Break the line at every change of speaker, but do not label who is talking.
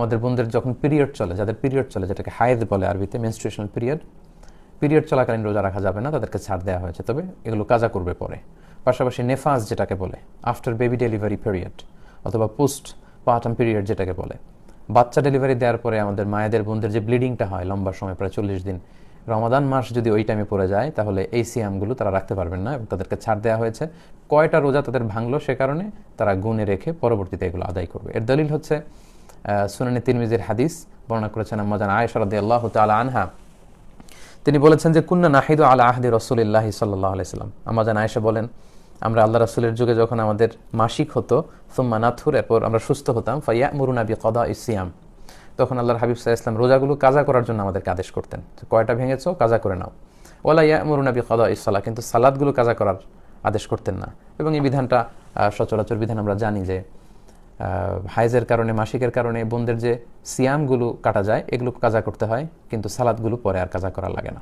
আমাদের বোনদের যখন পিরিয়ড চলে, যাদের পিরিয়ড চলে, যেটাকে হায়েদ বলে আরবিতে মেনস্ট্রুয়েশনাল পিরিয়ড পিরিয়ড চলাকালীন রোজা রাখা যাবে না, তাদেরকে ছাড় দেওয়া হয়েছে। তবে এগুলো কাজা করবে পরে। পাশাপাশি নেফাজ যেটাকে বলে আফটার বেবি ডেলিভারি পিরিয়ড অথবা পোস্ট পার্টাম পিরিয়ড যেটাকে বলে। বাচ্চা ডেলিভারি দেওয়ার পরে আমাদের মায়েদের বোনদের যে ব্লিডিংটা হয় লম্বা সময়, প্রায় চল্লিশ দিন, রমাদান মাস যদি ওই টাইমে পড়ে যায়, তাহলে এই সিয়ামগুলো তারা রাখতে পারবেন না এবং তাদেরকে ছাড় দেওয়া হয়েছে। কয়টা রোজা তাদের ভাঙলো সে কারণে তারা গুনে রেখে পরবর্তীতে এগুলো আদায় করবে। এর দলিল হচ্ছে সুনানি তিরমিজির হাদিস বর্ণনা করেছেন আম্মাজান আয়েশা রাদিয়াল্লাহু তাআলা আনহা। তিনি বলেছেন যে, কুন্না নাহিদু আলা আহদি রসুলিল্লাহ সাল্লাহ আলাইসাল্লাম আমাজান আয়েশা বলেন, আমরা আল্লাহ রাসুলের যুগে যখন আমাদের মাসিক হতো, সুম্মা নাথুর, এরপর আমরা সুস্থ হতাম ফাইয়া মুরুনাবি কদা ইসিয়াম তখন আল্লাহর হাবিব সাহা ইসলাম রোজাগুলো কাজা করার জন্য আমাদেরকে আদেশ করতেন কয়টা ভেঙেছো, কাজা করে নাও। ওলা ইয়া মুরুনাবি কদা ইসাল্লাহ কিন্তু সালাদগুলো কাজা করার আদেশ করতেন না। এবং এই বিধানটা সচরাচর বিধান আমরা জানি যে হাইজের কারণে, মাসিকের কারণে বোনদের যে সিয়ামগুলো কাটা যায়, এগুলো কাজা করতে হয়, কিন্তু সালাদগুলো পরে আর কাজা করা লাগে না।